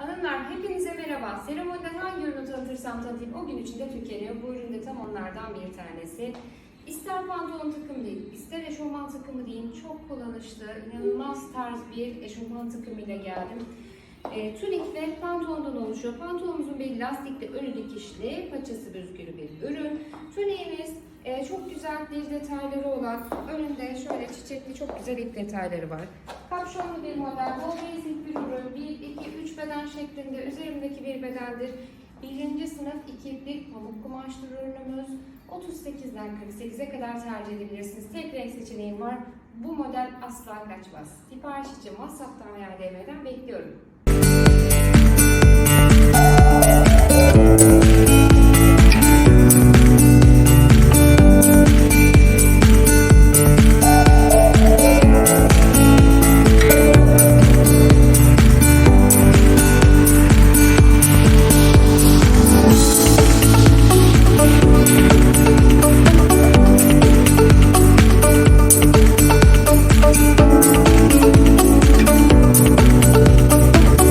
Hanımlar hepinize merhaba. Seremoniden hangi ürünü tanıtırsam tanıtayım o gün içinde tükeniyor. Bu ürün de tam onlardan bir tanesi. İster pantolon takımı değil, ister eşofman takımı değil. Çok kullanışlı, inanılmaz tarz bir eşofman takımıyla geldim. E, tunik ve pantolondan oluşuyor. Pantolonumuzun bir lastikli, önü dikişli, paçası büzgülü bir ürün. Tuniğimiz e, çok güzel bir detayları olan, önünde şöyle çiçekli çok güzel ip detayları var. Kapşonlu bir model, bol basic bir ürün, 1, 2, 3 beden şeklinde, üzerimdeki bir bedendir. Birinci sınıf ikitlik pamuk kumaşlı ürünümüz. 38'den 48'e kadar tercih edebilirsiniz. Tek renk seçeneğim var. Bu model asla kaçmaz. Sipariş için WhatsApp'tan veya DM'den bekliyorum.